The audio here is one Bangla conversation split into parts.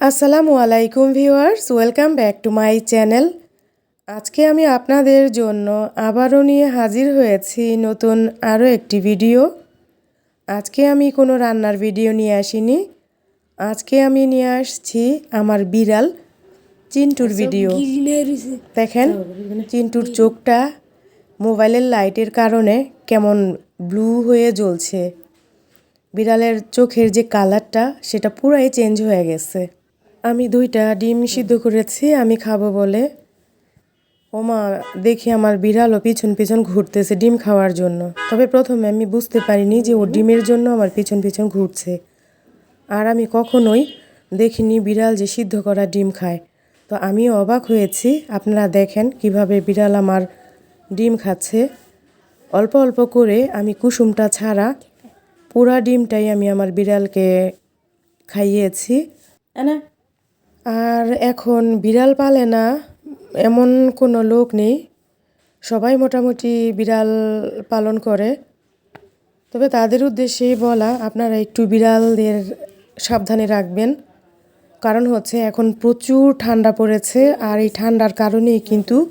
আসসালামু আলাইকুম viewers welcome back to my channel. আজকে আমি আপনাদের জন্য আবারও নিয়ে হাজির হয়েছি নতুন আরও একটি ভিডিও। আজকে আমি কোনো রান্নার ভিডিও নিয়ে আসিনি। আজকে আমি নিয়ে আসছি আমার বিড়াল চিন্টুর ভিডিও। দেখেন চিন্টুর চোখটা মোবাইলের লাইটের কারণে কেমন ব্লু হয়ে জ্বলছে। বিড়ালের চোখের যে কালারটা সেটা পুরাই চেঞ্জ হয়ে গেছে। আমি দুইটা ডিম সিদ্ধ করেছি, আমি খাব বলে। ওমা, দেখি আমার বিড়ালও পিছন পিছন ঘুরতেছে ডিম খাওয়ার জন্য। তবে প্রথমে আমি বুঝতে পারিনি যে ও ডিমের জন্য আমার পিছন পিছন ঘুরছে। আর আমি কখনোই দেখিনি বিড়াল যে সিদ্ধ করা ডিম খায়। তো আমিও অবাক হয়েছি, আপনারা দেখেন কীভাবে বিড়াল আমার ডিম খাচ্ছে। অল্প অল্প করে আমি কুসুমটা ছাড়া পুরা ডিমটাই আমি আমার বিড়ালকে খাইয়েছি। আর এখন বিড়াল পালে না এমন কোনো লোক নেই। সবাই মোটামুটি বিড়াল পালন করে। তবে তাদের উদ্দেশ্যেই বলা আপনারা একটু বিড়ালদের সাবধানে রাখবেন। কারণ হচ্ছে এখন প্রচুর ঠান্ডা পড়েছে আর এই ঠান্ডার কারণেই কিন্তু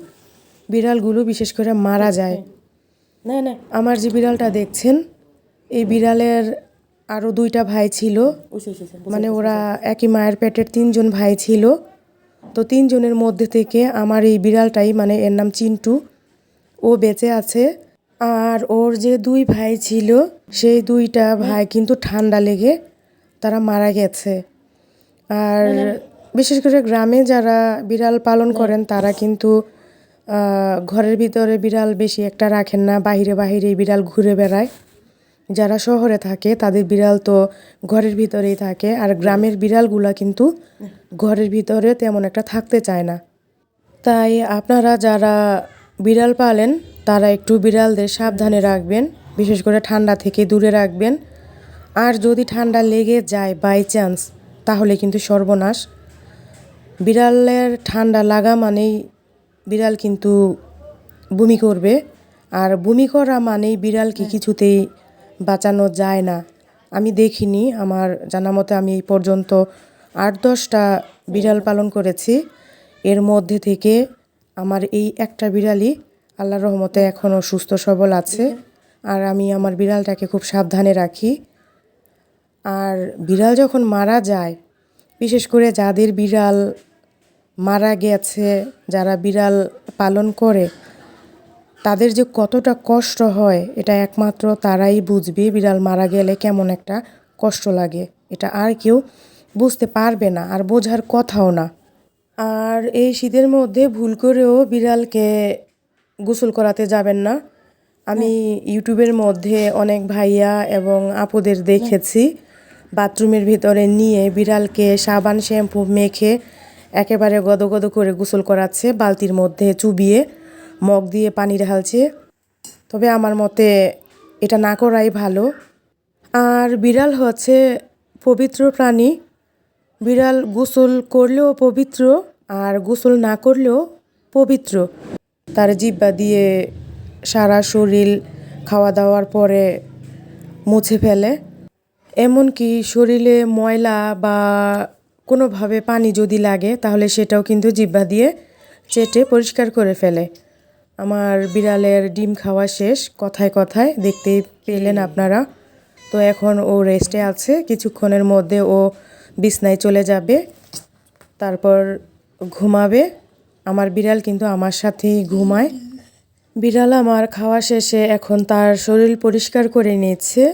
বিড়ালগুলো বিশেষ করে মারা যায়। না না। আমার যে বিড়ালটা দেখছেন এই বিড়ালের আরও দুইটা ভাই ছিল। মানে ওরা একই মায়ের পেটের তিনজন ভাই ছিল। তো তিনজনের মধ্যে থেকে আমার এই বিড়ালটাই মানে এর নাম চিন্টু ও বেঁচে আছে। আর ওর যে দুই ভাই ছিল সেই দুইটা ভাই কিন্তু ঠান্ডা লেগে তারা মারা গেছে। আর বিশেষ করে গ্রামে যারা বিড়াল পালন করেন তারা কিন্তু ঘরের ভিতরে বিড়াল বেশি একটা রাখেন না বাহিরে বাহিরে বিড়াল ঘুরে বেড়ায়। যারা শহরে থাকে তাদের বিড়াল তো ঘরের ভিতরেই থাকে আর গ্রামের বিড়ালগুলা কিন্তু ঘরের ভিতরে তেমন একটা থাকতে চায় না। তাই আপনারা যারা বিড়াল পালেন তারা একটু বিড়ালদের সাবধানে রাখবেন বিশেষ করে ঠান্ডা থেকে দূরে রাখবেন। আর যদি ঠান্ডা লেগে যায় বাই চান্স তাহলে কিন্তু সর্বনাশ। বিড়ালের ঠান্ডা লাগা মানেই বিড়াল কিন্তু বমি করবে। আর বমি করা মানেই বিড়ালকে কিছুতেই বাঁচানো যায় না। আমি দেখিনি, আমার জানা মতে আমি এই পর্যন্ত আট দশটা বিড়াল পালন করেছি। এর মধ্যে থেকে আমার এই একটা বিড়ালই আল্লাহর রহমতে এখনও সুস্থ, সবল আছে। আর আমি আমার বিড়ালটাকে খুব সাবধানে রাখি। আর বিড়াল যখন মারা যায়, বিশেষ করে যাদের বিড়াল মারা গেছে, যারা বিড়াল পালন করে তাদের যে কতটা কষ্ট হয়, এটা একমাত্র তারাই বুঝবে বিড়াল মারা গেলে কেমন একটা কষ্ট লাগে। এটা আর কেউ বুঝতে পারবে না, আর বোঝার কথাও না। আর এই শীতের মধ্যে ভুল করেও বিড়ালকে গোসল করাতে যাবেন না। আমি ইউটিউবের মধ্যে অনেক ভাইয়া এবং আপুদের দেখেছি। বাথরুমের ভিতরে নিয়ে বিড়ালকে সাবান, শ্যাম্পু মেখে একেবারে গদ গদ করে গোসল করাচ্ছে, বালতির মধ্যে চুবিয়ে। মগ দিয়ে পানি ঢালছে। তবে আমার মতে এটা না করাই ভালো। আর বিড়াল হচ্ছে পবিত্র প্রাণী। বিড়াল গোসল করলেও পবিত্র আর গোসল না করলেও পবিত্র। তার জিব্বা দিয়ে সারা শরীর খাওয়া দাওয়ার পরে মুছে ফেলে। এমনকি শরীরে ময়লা বা কোনোভাবে পানি যদি লাগে, তাহলে সেটাও কিন্তু জিব্বা দিয়ে চেটে পরিষ্কার করে ফেলে। আমার বিড়ালের ডিম খাওয়া শেষ, কথায় কথায় দেখতেই পেলেন আপনারা। তো এখন ও রেস্টে আছে, কিছুক্ষণের মধ্যে ও বিছনায় চলে যাবে, তারপর ঘুমাবে। আমার বিড়াল কিন্তু আমার সাথেই ঘুমায়। বিড়াল আমার খাওয়া শেষে এখন তার শরীর পরিষ্কার করে নিচ্ছে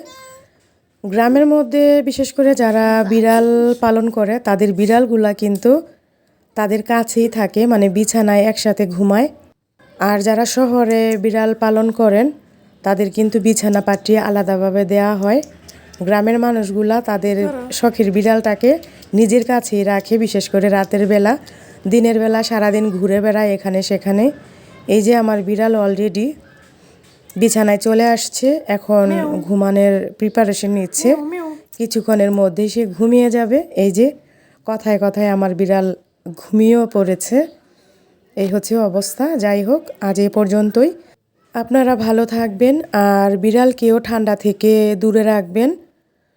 গ্রামের মধ্যে বিশেষ করে যারা বিড়াল পালন করে, তাদের বিড়ালগুলা কিন্তু তাদের কাছেই থাকে মানে বিছানায় একসাথে ঘুমায়। আর যারা শহরে বিড়াল পালন করেন তাদের কিন্তু বিছানা পাটিয়ে আলাদাভাবে দেওয়া হয়। গ্রামের মানুষগুলা তাদের শখের বিড়ালটাকে নিজের কাছেই রাখে বিশেষ করে রাতের বেলা। দিনের বেলা সারাদিন ঘুরে বেড়ায় এখানে সেখানে। এই যে আমার বিড়াল অলরেডি বিছানায় চলে আসছে এখন ঘুমানোর প্রিপারেশন নিচ্ছে। কিছুক্ষণের মধ্যেই সে ঘুমিয়ে যাবে। এই যে কথায় কথায় আমার বিড়াল ঘুমিয়েও পড়েছে। এই হচ্ছে অবস্থা, যাই হোক, আজ এ পর্যন্তই। আপনারা ভালো থাকবেন আর বিড়ালকেও ঠান্ডা থেকে দূরে রাখবেন।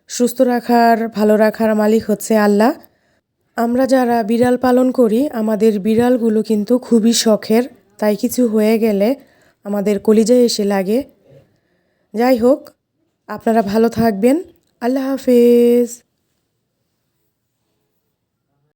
সুস্থ রাখার, ভালো রাখার মালিক হচ্ছে আল্লাহ। আমরা যারা বিড়াল পালন করি, আমাদের বিড়ালগুলো কিন্তু খুবই শখের, তাই কিছু হয়ে গেলে আমাদের কলিজায় এসে লাগে। যাই হোক, আপনারা ভালো থাকবেন। আল্লাহ হাফেজ।